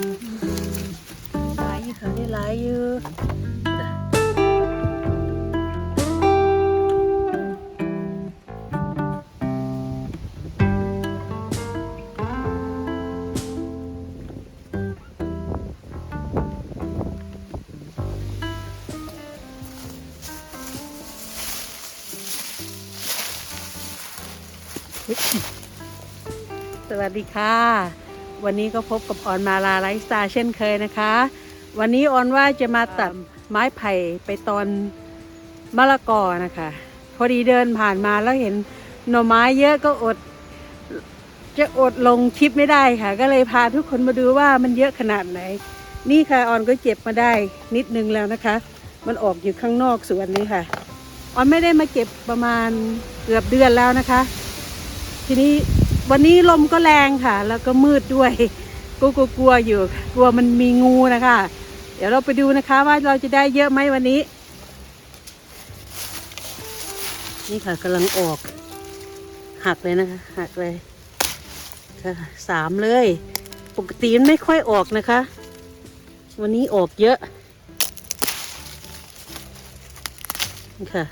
หลายอยู่ค่ะได้หลายอยู่สวัสดีค่ะ วันนี้ก็พบกับออนมาลาไลฟ์สไตล์เช่นเคยนะคะ วันนี้ออนว่าจะมาตัดไม้ไผ่ไปตอนมะละกอนะคะ พอดีเดินผ่านมาแล้วเห็นหน่อไม้เยอะก็อด จะอดลงคลิปไม่ได้ค่ะ ก็เลยพาทุกคนมาดูว่ามันเยอะขนาดไหน นี่ค่ะออนก็เก็บมาได้นิดนึงแล้วนะคะ มันออกอยู่ข้างนอกสวนนี้ค่ะออนไม่ได้มาเก็บประมาณเกือบเดือนแล้วนะคะ ทีนี้ วันนี้ลมก็แรงค่ะ แล้วก็มืดด้วยก็กลัวอยู่ กลัวมันมีงูนะคะ เดี๋ยวเราไปดูนะคะว่าเราจะได้เยอะไหมวันนี้ นี่ค่ะกำลังออก หักเลยนะคะ หักเลยค่ะสามเลย ปกติมันไม่ค่อยออกนะคะ วันนี้ออกเยอะนี่ค่ะ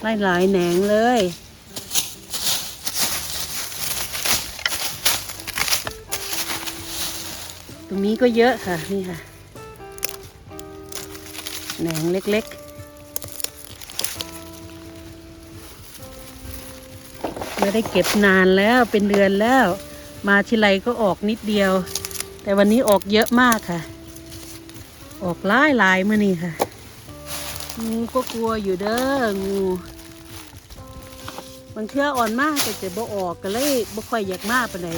ไล่หลายแหนงเลย ตรงนี้ก็เยอะค่ะนี่ค่ะแหนงเล็กๆไม่ได้เก็บนานแล้วเป็นเดือนแล้ว มาทีไรก็ออกนิดเดียว แต่วันนี้ออกเยอะมากค่ะ ออกหลายหลายมานี่ค่ะ งูก็กลัวอยู่เด้องูบางเชื่ออ่อนมากแต่จะบ่ออกก็เลยบ่ค่อยอยากมากไปไหน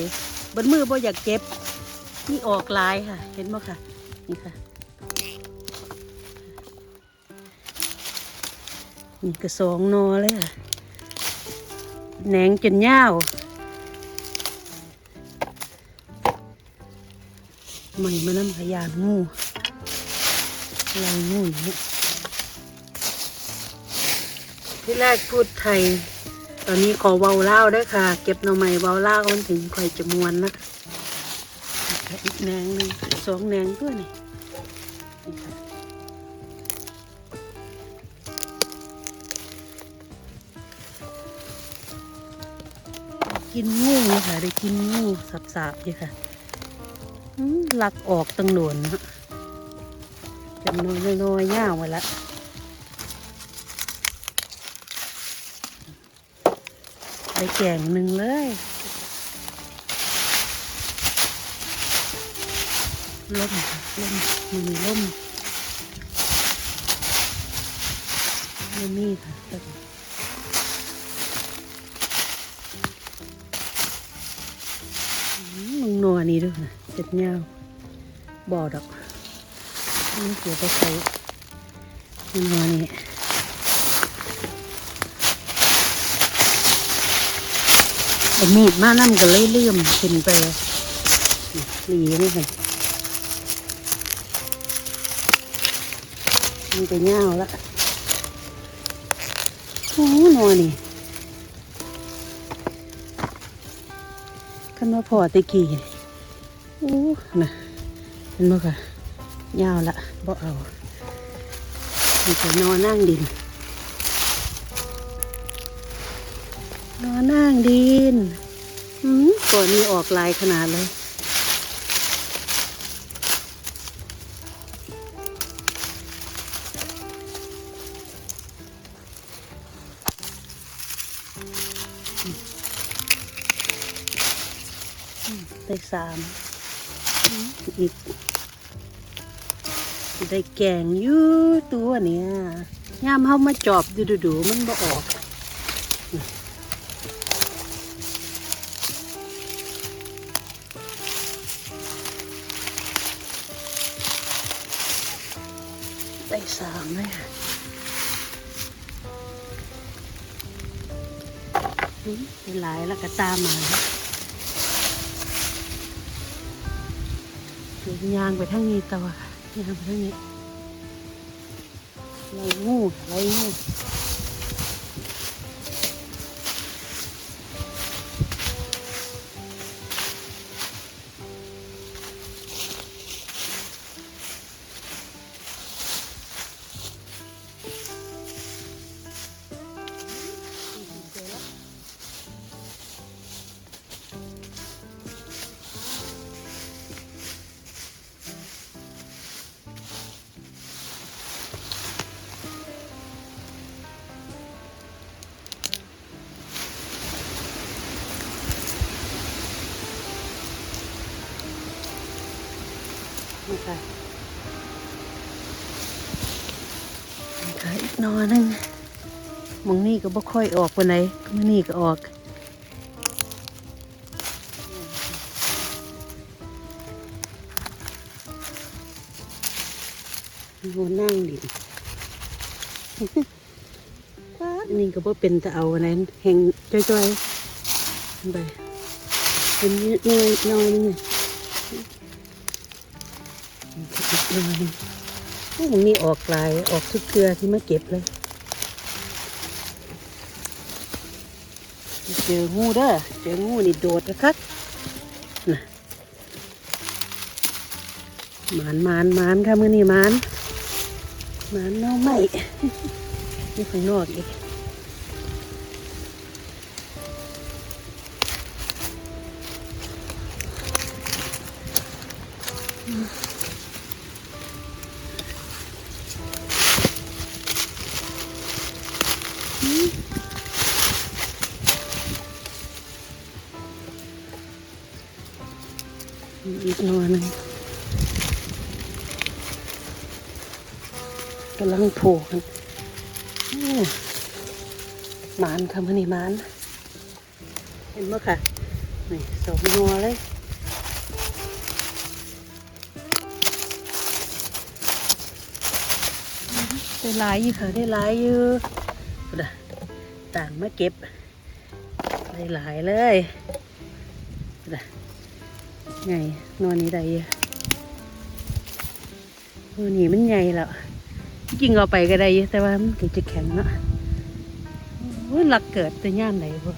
บนมือบ่อยากเก็บ นี่ออกลายค่ะ เห็นไหมค่ะ นี่ค่ะ นี่กระสองนอเลยค่ะ แหนงจนยาวใหม่มาน้ำพยานงูลายงูนี้ที่แรกพูดไทย ตอนนี้ขอเว้าเล่าด้วยค่ะ เก็บหน่อไม้เว้าเล่าวมันถึงค่อยจะมวนนะคะ อีกแนงหนึ่งสองแนงด้วยนี่ค่ะกินงูค่ะ ได้กินงูสับๆอยู่ค่ะอื้อลักออกตังหนวนฮะจำนวนน้อยๆย่าวไว้ละได้แกงหนึ่งเลย ล่มค่ะล่มมีล่มไม่มีค่ะแต่มึงนัวนี่ด้วยค่ะเจ็ดเงาบ่อดอกนี่เกี่ยวกับใครนัวนี่เอามีดมานั่นก็เลยเลื่อมขึ้นไปเลยหลีนี่ค่ะ มันไปเง่าละโอ้หนอนี่ขันมาพอตะกี้โอ้น่ะเห็นบ่ค่ะเง่าละบ่เอามันจะนอนนั่งดิน นอนนั่งดินอืมก่อนนี้ออกลายขนาดเลย ได้สามอีกได้แกงยู่ตัวเนี่ยยามเขามาจอบดูดูมันบ่ออกได้สามเลยค่ะหลายแล้วก็ตามมา ยางไปทางนี้ต่อค่ะยางไปทางนี้ไรงูไรงู นี่ค่ะนี่ค่ะอีกหนอหนึงหมองนี่ก็บ่ค่อยออกปานไหนมอนี่ก็ออกโหนั่งดินนี่ก็บ่เป็นจะเอาอันนั้นแห่งจ้อยๆไปเป็นน้อยน้ อยนี่น้อยนึงโอ้มันมีออกลายออกทุกเครือที่มาเก็บเลยเจองูเด้อเจองูนี่โดดนะครับน่ะมานมานมานค่ะมือนี่มานมานเน่าไหมนี่ข้างนอกอีก อีกหนอหนึงกำลังโผล่กันโอ้หมานค่ะมันนี่หมาน เห็นไหมค่ะ นี่สองนัวเลยได้หลายอยู่ค่ะ ได้หลายอยู่เอาล่ะ ต่างมาเก็บหลายๆเลยเอาล่ะไงนอนนี้ได้เยอะนอนนี้มันใหญ่แล้วจริงเอาไปก็ได้แต่ว่ามันก็จะแข็งเนาะโอ้ยหลักเกิดแต่ย่ามไหนบ่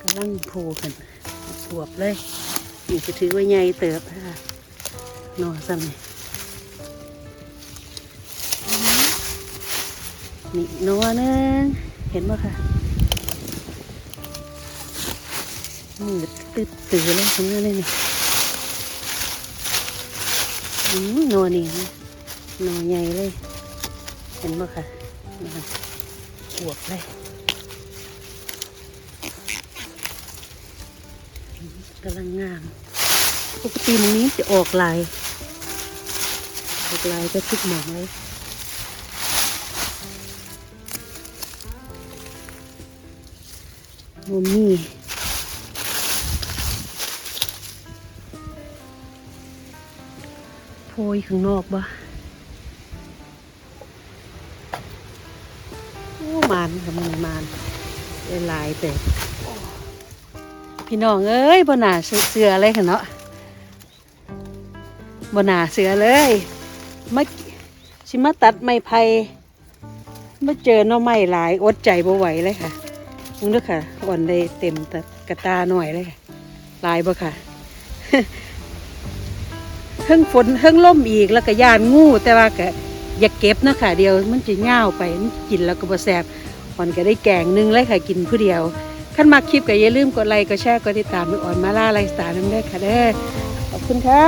กำลังโผล่กันสวบเลยนี่จะถือว่าใหญ่เติบค่ะนอนซ้ำนี่ นี่นัวนึงเห็นไหมค่ะมืดตึ๊ดตื่นเลยทำงานเลยนี่อืมนอนนี่นะนอนใหญ่เลย เห็นบ่ค่ะนอนอวบเลยกำลังงามปกติมันนี้จะออกลายออกลายก็ทุกหมองเลย มุมนี้โพยข้างนอกบ่โอ้มานกับมันมานหลายแต่พี่น้องเอ้ยบนาเสืออะไรกันเนาะบนาเสือเลยมาชิมาตัดไม้ไผ่มาเจอหน่อไม้หลายอดใจบ่ไหวเลยค่ะ มึงด้อค่ะอ่อนได้เต็มแต่กระตาหน่อยเลยค่ะลายบ่ค่ะเพิ่งฝนเพิ่งล่มอีกแล้วก็ยานงู แต่ว่าก็อย่าเก็บนะค่ะเดียวมันจะเง่าไปมันกินแล้วก็บ่แสบอ่อนก็ได้แกงนึงเลยค่ะกินผู้เดียวขั้นมาคลิปก็อย่าลืมกดไลค์กดแชร์กดติดตามไปอ่อนมาล่าไลฟ์สไตล์นั่นด้วยค่ะเด้อขอบคุณค่ะ